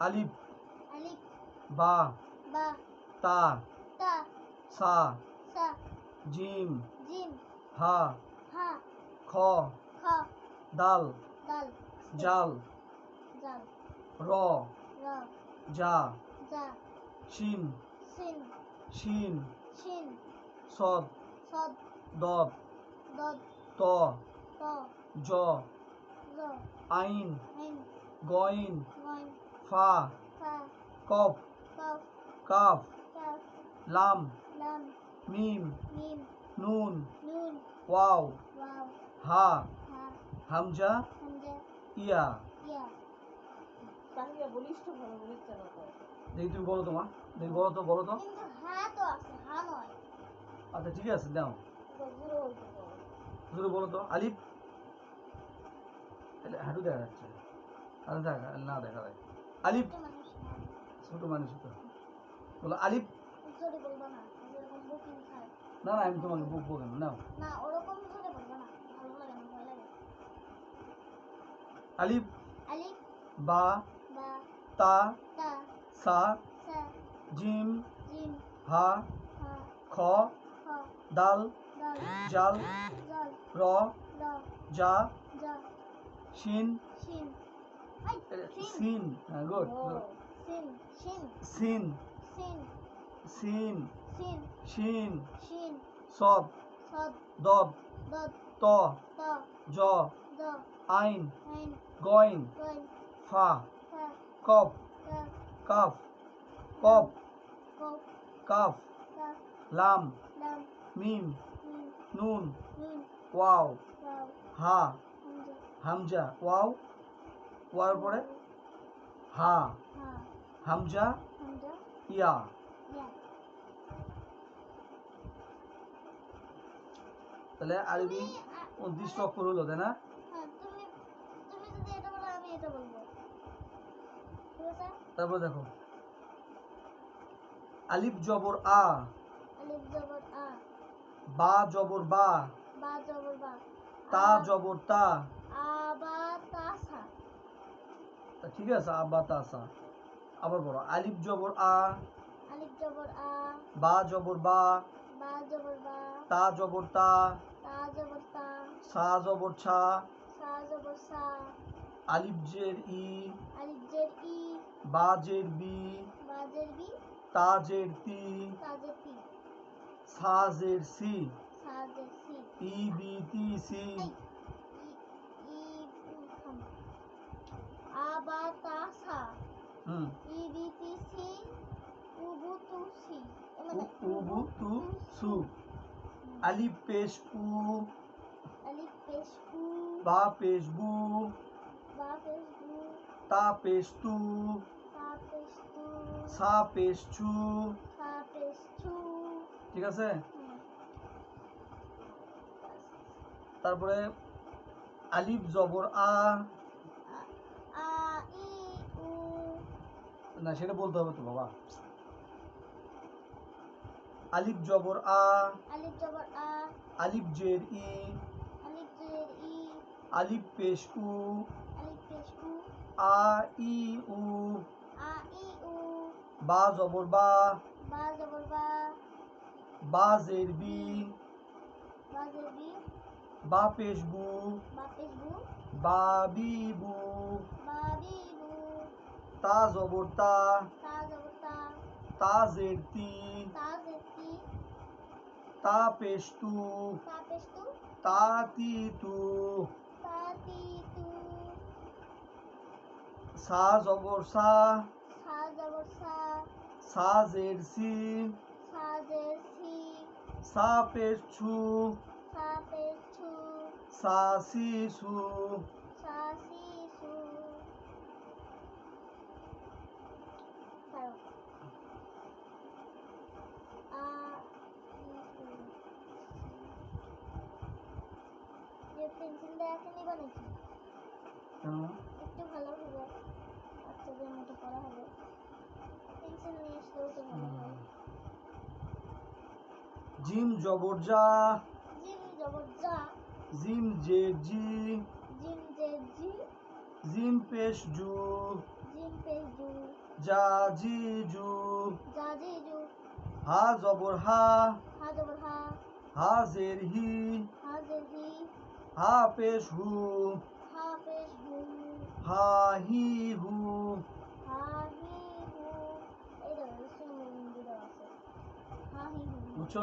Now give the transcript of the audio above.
আলিফ। আলিফ। বা। বা। তা। তা। সা। জিম। জিম। হা। হা। খ। খ। দাল। দাল। জাল। জাল। র। জা শিন। শিন। শিন। সদ। সদ। দদ দদ ত। ত। জ। জ। আইন। গইন। ফা কফ। কফ। লাম। লাম। মিম। নুন। ওয়াও। ওয়াও। হা। হা। হামজা। হামজা। ইয়া। ইয়া। দেখি তুমি বলো তোমা দেখি বলো তো বলো তো। তো আচ্ছা ঠিক আছে দাও। জোরে বলো তো। আলিফ। তাহলে হাঁটু দেখা যাচ্ছে। না দেখা যায় আলিফ? ছোট মানুষ তো। বলো আলিফ? না না আমি তোমাকে বকবো কেন নাও। না আলিফ? বা? তা? সা? জিম হা? খ? দাল? দাল? জাল? র? জা? শিন? সিন হ্যাঁ গুড সিন সিন। সিন। দদ দদ ত। জ। আইন। গইন। ফা। ফা। কফ। কা কাফ। লাম। মিম। নুন। ওয়াও। হা। হামজা। ওয়াও। ওয়ার পরে হা হামজা ইয়া তাহলে আরবি উনত্রিশ অক্ষর হলো তাই না তারপর দেখো আলিফ জবর আ আলিফ জবর আ বা জবর বা বা জবর বা তা জবর তা আ বা তা সা তা ঠিক আছে আব্বা তাসা আবার বলো আলিফ জবর আ আলিফ জবর আ বা জবর বা বা জবর বা তা জবর তা তা জবর তা সা জবর ছা সা জবর সা আলিফ জের ই আলিফ জের ই বা জের বি বা জের বি তা জের তি তা জের তি সা জের সি সা জের সি। ই বি টি সি এই, ই ই থাম। আ বা তা সা হুম। ই বি তি সি উবু তু সি এ মানে উ- উবু তু সু আলিফ পেশ উ আলিফ পেশ উ বা পেশ বু বা পেশ বু তা পেশ তু তা পেশ তু সা পেশ ছু সা পেশ ছু ঠিক আছে? তারপরে আলিফ জবর আ- আ ই উ না সেটা বলতে হবে তো বাবা। আলিফ জবর আ। আলিফ জবর আ। আলিফ জের ই। আলিফ জের ই। আলিফ পেশ উ। আলিফ পেশ উ। আ ই উ। আ ই উ। বা জবর বা। বা জবর বা। বা জের বি। বা জের বি। বা পেশ বু। বা পেশ বু। বা বি বু। বা বি বু তা জবর তা। তা তা। তা জের তি। তা জের তি। তা পেশ তু তা পেশ তু তা তি তু তা তি তু সা জবর সা। সা জের সি। সা জের সা। পেশ সা পেশ ছু সা সি সু সা সি সু তারপর আ ই উ যে পেন্সিল দিয়ে একা নিবা নাকি? কেন একটু ভালো হবে। বাচ্চাদের মতো পড়া হবে। পেন্সিল নিয়ে আসলেও তো ভালো হয়। জিম জবর যা জিম জবর জা জিম জের জি। জিম জে জি। জিম পেশ জু। জিম পেশ জু। জা জি জু। জা জি জু। হা জবর হা। হা জবর হা। হা জের হি। হা জের হি। হা। পেশ হু। হাহি হু। বুঝছ